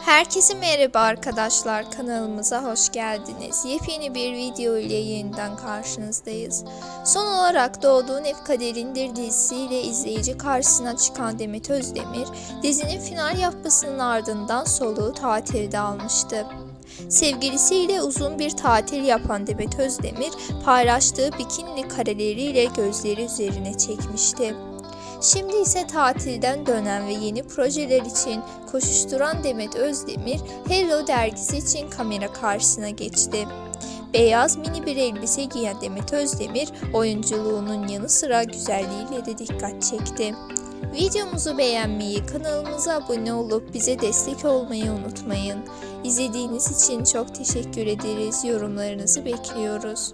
Herkese merhaba arkadaşlar kanalımıza hoş geldiniz. Yepyeni bir video ile yeniden karşınızdayız. Son olarak Doğduğun Ev Kaderindir dizisiyle izleyici karşısına çıkan Demet Özdemir, dizinin final yapmasının ardından soluğu tatilde almıştı. Sevgilisiyle uzun bir tatil yapan Demet Özdemir, paylaştığı bikini kareleriyle gözleri üzerine çekmişti. Şimdi ise tatilden dönen ve yeni projeler için koşuşturan Demet Özdemir, Hello dergisi için kamera karşısına geçti. Beyaz mini bir elbise giyen Demet Özdemir, oyunculuğunun yanı sıra güzelliğiyle de dikkat çekti. Videomuzu beğenmeyi, kanalımıza abone olup bize destek olmayı unutmayın. İzlediğiniz için çok teşekkür ederiz. Yorumlarınızı bekliyoruz.